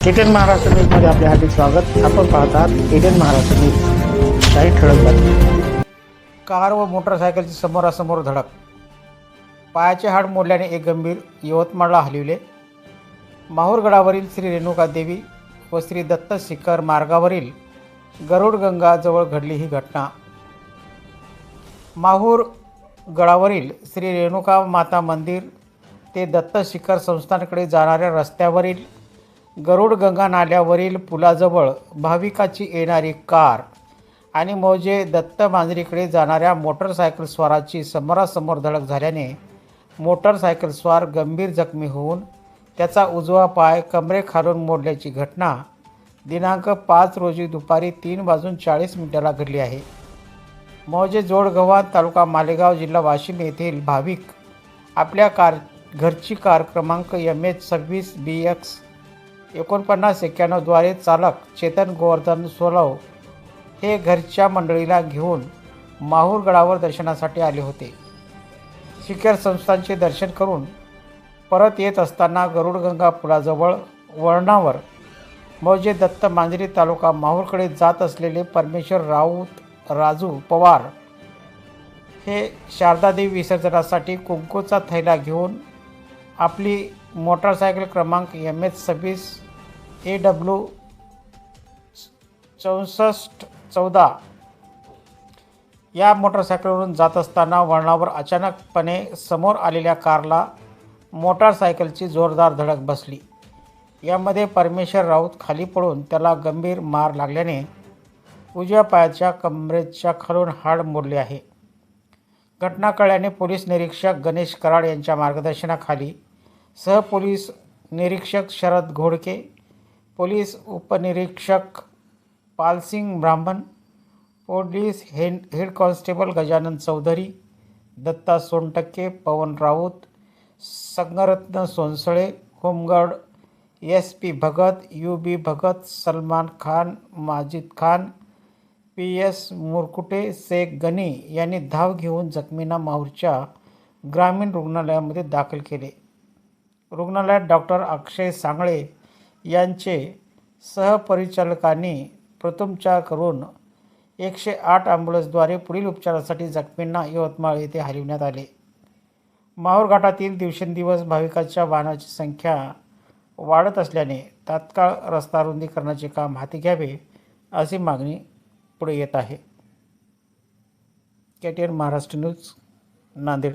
KTN Maharashtra न्यूजमध्ये आपले हार्दिक स्वागत. आपण पाहतात केटीएन महाराष्ट्र न्यूज. काही ठळक बातमी कार व मोटरसायकलची समोरासमोर धडक. पायाचे हाड मोडल्याने एक गंभीर यवतमाळला हलविले. माहूरगडावरील श्री रेणुका देवी व श्री दत्त शिखर मार्गावरील गरुडगंगाजवळ घडली ही घटना. माहूर गडावरील श्री रेणुका माता मंदिर ते दत्त शिखर संस्थानकडे जाणाऱ्या रस्त्यावरील गरुडगंगा नाल्यावरील पुलाजवळ भाविकाची येणारी कार आणि मौजे दत्त मांजरीकडे जाणाऱ्या मोटरसायकल स्वाराची समोरासमोर धडक झाल्याने मोटरसायकल स्वार गंभीर जखमी होऊन त्याचा उजवा पाय कमरेखालून मोडल्याची घटना दिनांक पाच रोजी दुपारी तीन वाजून चाळीस मिनिटाला घडली आहे. मौजे जोडगव्हाण तालुका मालेगाव जिल्हा वाशिम येथील भाविक आपल्या कार घरची कार क्रमांक एम एच सव्वीस बी एक्स एकोणपन्नास एक्क्याण्णवद्वारे चालक चेतन गोवर्धन सोलव हे घरच्या मंडळीला घेऊन माहूरगडावर दर्शनासाठी आले होते. शिखर संस्थांचे दर्शन करून परत येत असताना गरुडगंगा पुलाजवळ वळणावर मौजे दत्त मांजरी तालुका माहूरकडे जात असलेले परमेश्वर राऊत राजू पवार हे शारदादेवी विसर्जनासाठी कुंकूचा थैला घेऊन आपली मोटारसायकल क्रमांक एम एच सव्वीस ए डब्ल्यू चौसष्ट चौदा. या मोटारसायकलवरून जात असताना वळणावर अचानकपणे समोर आलेल्या कारला मोटारसायकलची जोरदार धडक बसली. यामध्ये परमेश्वर राऊत खाली पडून त्याला गंभीर मार लागल्याने उजव्या पायाच्या कमरेच्या खालून हाड मोडले आहे. घटना कळल्याने पोलीस निरीक्षक गणेश कराड यांच्या मार्गदर्शनाखाली सहपोलीस निरीक्षक शरद घोडके पोलीस उपनिरीक्षक Palsingh Brahman police head head constable Gajanan Chaudhari Datta Sontakke Pawan Raut Sangratna Sonsale home guard S P Bhagat U B Bhagat Salman Khan Majid Khan P S Murkute Shaikh Gani यांनी धाव घेऊन जखमींना माहूरच्या ग्रामीण रुग्णालयामध्ये दाखल केले. रुग्णालयात doctor अक्षय सांगळे यांचे सहपरिचालकांनी प्रथमोपचार करून एकशे आठ ॲम्ब्युलन्सद्वारे पुढील उपचारासाठी जखमींना यवतमाळ येथे हलविण्यात आले. माहूर घाटातील दिवसेंदिवस भाविकांच्या वाहनाची संख्या वाढत असल्याने तात्काळ रस्ता रुंदीकरणाचे काम हाती घ्यावे अशी मागणी पुढे येत आहे. K T N Maharashtra news Nanded.